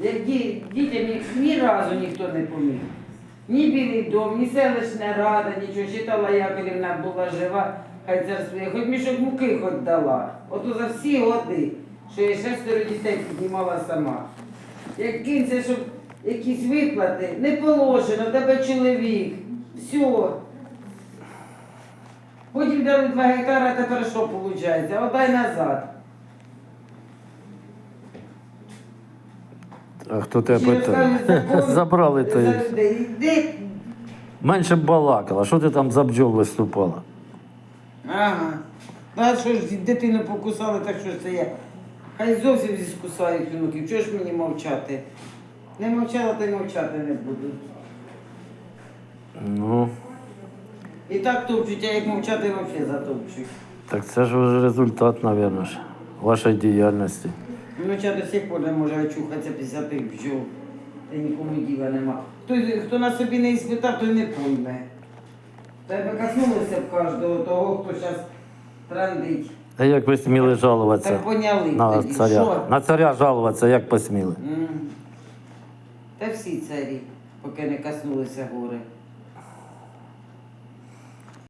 Як ді- дітям ні, ні разу ніхто не поміг. Ні білий дом, ні селищна рада, нічого. Читала Яковлівна була жива, хай царствує, хоч мішок муки хоч дала. Ото за всі годи, що я шестеро дітей піднімала сама. Як кінця, щоб якісь виплати, не положено, тебе чоловік. Все. Потім дали 2 гектари, а тепер що виходить? Отдай назад. А хто тебе питає? Забрали за то. Де? Менше б балакала. Що ти там за бджол виступала? Ага. Ну, А що ж дитину покусали, так що ж це я? Хай зовсім зі скусають внуків. Чого ж мені мовчати? Не мовчала, то й мовчати не буду. Ну, І так топчуть, а як мовчати, взагалі затопчуть. так це ж вже результат, мабуть, вашої діяльності. Внуча до сих пор не може очухатися після тих бджол. Та нікому діла нема. Хто, хто на собі не іспитав, той не пойме. Тебе коснулося б кожного того, хто зараз трандить. А як ви сміли жалуватися Так поняли на тоді. царя? Що? На царя жалуватися, як посміли? М. Та всі царі, поки не коснулися гори.